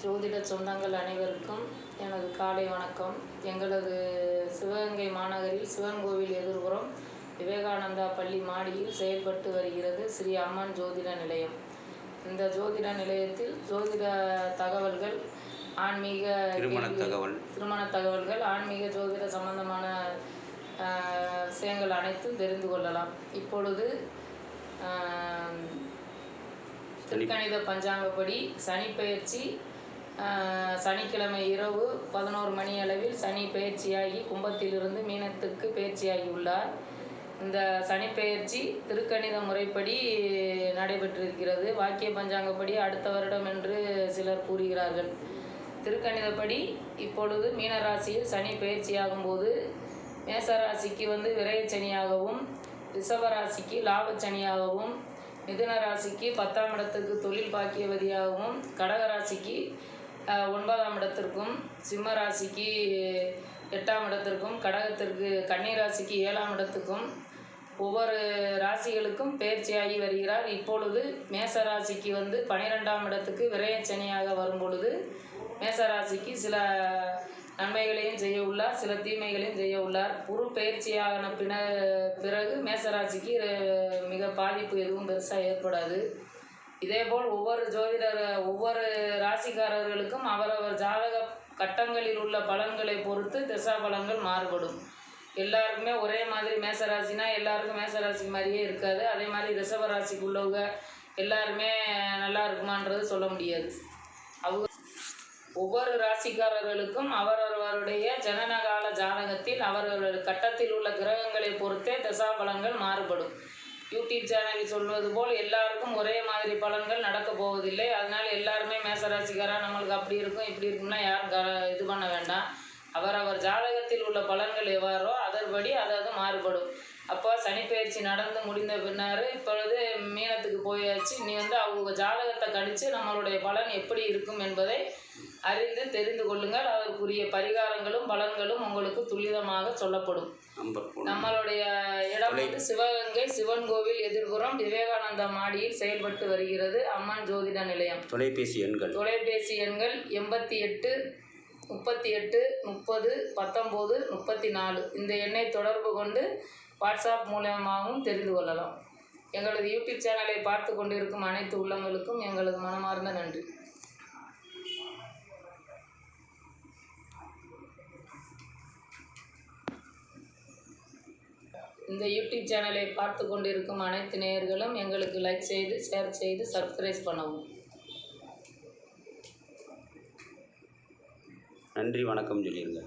ஜோதிட சொந்தங்கள் அனைவருக்கும் எனது காலை வணக்கம். எங்களது சிவகங்கை மாநகரில் சிவன் கோவில் எதிர்புறம் விவேகானந்தா பள்ளி மாடியில் செயல்பட்டு வருகிறது ஸ்ரீ அம்மன் ஜோதிட நிலையம். இந்த ஜோதிட நிலையத்தில் ஜோதிட தகவல்கள் ஆன்மீக திருமண தகவல். திருமண தகவல்கள் ஆன்மீக ஜோதிட சம்பந்தமான விஷயங்கள் அனைத்தும் தெரிந்து கொள்ளலாம். இப்பொழுது ஆஹ், திருக்கணித பஞ்சாங்கப்படி சனிப்பெயர்ச்சி சனிக்கிழமை இரவு பதினோரு மணி அளவில் சனி பயிற்சியாகி கும்பத்திலிருந்து மீனத்துக்கு பயிற்சியாகி உள்ளார். இந்த சனிப்பெயர்ச்சி திருக்கணித முறைப்படி நடைபெற்றிருக்கிறது. வாக்கிய பஞ்சாங்கப்படி அடுத்த வருடம் என்று சிலர் கூறுகிறார்கள். திருக்கணிதப்படி இப்பொழுது மீனராசியில் சனி பயிற்சியாகும்போது மேசராசிக்கு வந்து விரயச்சனியாகவும் ரிஷபராசிக்கு லாபச்சனியாகவும் மிதுன ராசிக்கு பத்தாம் இடத்துக்கு தொழில் பாக்கியவதியாகவும் கடக ராசிக்கு ஒன்பதாம் இடத்திற்கும் சிம்ம ராசிக்கு எட்டாம் இடத்திற்கும் கடகத்திற்கு கன்னி ராசிக்கு ஏழாம் இடத்துக்கும் ஒவ்வொரு ராசிகளுக்கும் பயிற்சியாகி வருகிறார். இப்பொழுது மேச ராசிக்கு வந்து பனிரெண்டாம் இடத்துக்கு விரயச்சனியாக வரும் பொழுது மேச ராசிக்கு சில நன்மைகளையும் செய்ய உள்ளார் சில தீமைகளையும் செய்ய உள்ளார். குரு பயிற்சியான பின பிறகு மேசராசிக்கு மிக பாதிப்பு எதுவும் பெருசாக ஏற்படாது. இதேபோல் ஒவ்வொரு ஜோதிடர் ஒவ்வொரு ராசிக்காரர்களுக்கும் அவரவர் ஜாதக கட்டங்களில் உள்ள பலன்களை பொறுத்து திசா பலன்கள் மாறுபடும். எல்லாருக்குமே ஒரே மாதிரி மேசராசினா எல்லாருக்கும் மேசராசி மாதிரியே இருக்காது. அதே மாதிரி ரிஷப ராசிக்கு உள்ளவங்க எல்லாருமே நல்லா இருக்குமான்றது சொல்ல முடியாது. அவங்க ஒவ்வொரு ராசிக்காரர்களுக்கும் அவரவருடைய ஜனனகால ஜாதகத்தில் அவரவர் கட்டத்தில் உள்ள கிரகங்களை பொறுத்தே தசாபலன்கள் மாறுபடும். யூடியூப் சேனலில் சொல்வது போல் எல்லாருக்கும் ஒரே மாதிரி பலன்கள் நடக்கப் போவதில்லை. அதனால் எல்லாருமே மேசராசிக்காரா? நம்மளுக்கு அப்படி இருக்கும் இப்படி இருக்கும்னா யாரும் க இது பண்ண வேண்டாம். அவரவர் ஜாதகத்தில் உள்ள பலன்கள் எவ்வாறோ அதன்படி அதாவது மாறுபடும். அப்போ சனிப்பெயர்ச்சி நடந்து முடிந்த பின்னார் இப்பொழுது மீனத்துக்கு போயாச்சு. நீ வந்து அவங்க ஜாதகத்தை கணித்து நம்மளுடைய பலன் எப்படி இருக்கும் என்பதை அறிந்து தெரிந்து கொள்ளுங்கள். அதற்குரிய பரிகாரங்களும் பலன்களும் உங்களுக்கு துல்லிதமாக சொல்லப்படும். நம்மளுடைய இடம் வந்து சிவகங்கை சிவன் கோவில் எதிர்புறம் விவேகானந்தா மாடியில் செயல்பட்டு வருகிறது அம்மன் ஜோதிட நிலையம். தொலைபேசி எண்கள். தொலைபேசி எண்கள் எண்பத்தி எட்டு முப்பத்தி எட்டு முப்பது பத்தொம்போது முப்பத்தி நாலு இந்த எண்ணை தொடர்பு கொண்டு வாட்ஸ்அப் மூலமாகவும் தெரிந்து கொள்ளலாம். எங்களது யூடியூப் சேனலை பார்த்து கொண்டிருக்கும் அனைத்து உள்ளங்களுக்கும் எங்களது மனமார்ந்த நன்றி. இந்த யூடியூப் சேனலை பார்த்து கொண்டிருக்கும் அனைத்து நேயர்களும் எங்களுக்கு லைக் செய்து ஷேர் செய்து சப்ஸ்கிரைப் பண்ணவும். நன்றி வணக்கம் சொல்லிடுங்க